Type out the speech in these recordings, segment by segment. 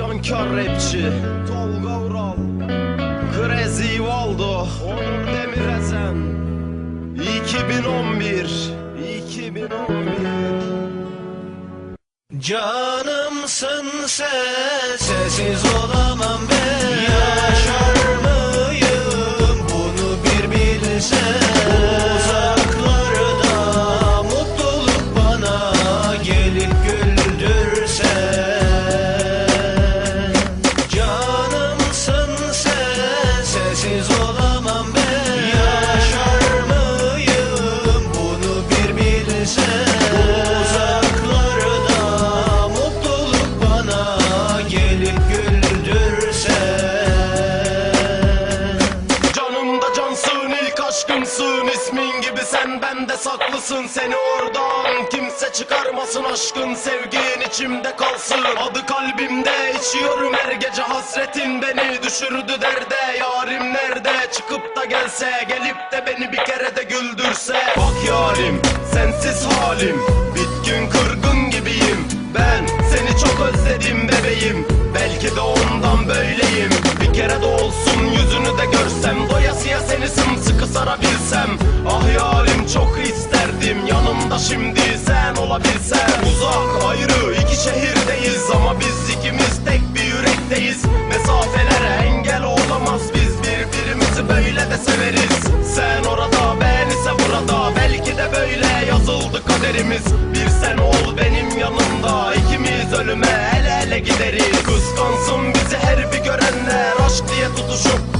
Nankör rapçi. Tolga Ural. Crazy Waldo. Onur Demirezen 2011 2011 Canımsın sen Sessiz olamam ben gibi sen bende saklısın Seni oradan kimse çıkarmasın. Aşkın sevgin içimde kalsın. Adı kalbimde içiyorum her gece hasretin beni düşürdü derde Yarim nerede? Çıkıp da gelse gelip de beni bir kere de güldürse. Bak yarim sensiz halim. Bitkin kırgın gibiyim. Ben seni çok özledim bebeğim. Belki de ondan böyleyim. Bir kere de olsun yüzünü de görsem. Doyasıya seni sımsıkı sarabilsem. Ah yarim çok isterdim yanımda şimdi sen olabilsen. Uzak ayrı iki şehirdeyiz ama biz ikimiz tek bir yürekteyiz. Mesafelere engel olamaz biz birbirimizi böyle de severiz. Sen orada ben ise burada belki de böyle yazıldı kaderimiz. Bir sen ol benim yanımda ikimiz ölüme el ele gideriz. Kıskansın bizi her bir görenler aşk diye tutuşup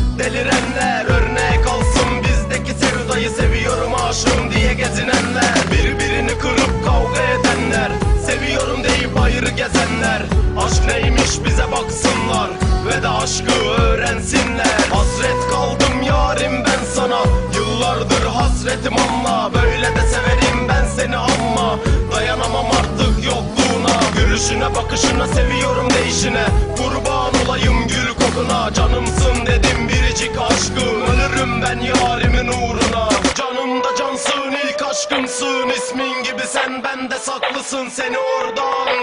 gezenler Aşk neymiş bize baksınlar. Ve de aşkı öğrensinler. Hasret kaldım yarim ben sana. Yıllardır hasretim anla Böyle de severim ben seni ama. Dayanamam artık yokluğuna. Gülüşüne bakışına seviyorum değişine Kurban olayım gül kokuna. Canımsın dedim biricik aşkım Ölürüm ben yarimin uğruna. Canımda cansın ilk aşkımsın. İsmin gibi sen bende saklısın Seni oradan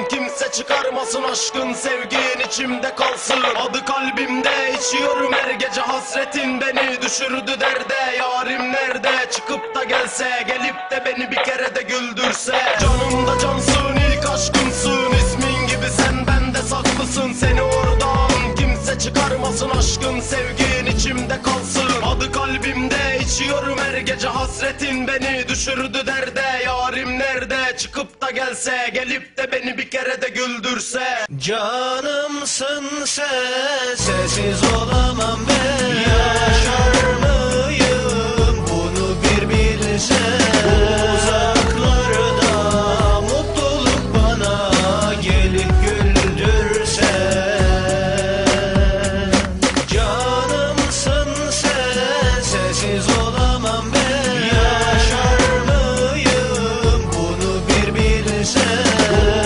çıkarmasın aşkın Sevgin içimde kalsın. Adı kalbimde içiyorum her gece hasretin Beni düşürdü derde. Yarim nerede Çıkıp da gelse gelip de beni bir kere de güldürse. Canımda cansın ilk aşkımsın. İsmin gibi sen bende saklısın. Seni oradan kimse çıkarmasın aşkın Sevgin içimde kalsın. Adı kalbimde içiyorum her gece hasretin Beni düşürdü derde Çıkıp da gelse gelip de beni bir kere de güldürse. Canımsın sen Sessiz olamam ben. Yaşar mıyım? Bunu bir bilsen Uzaklarda mutluluk bana gelip güldürsen Canımsın sen Sessiz olamam seja.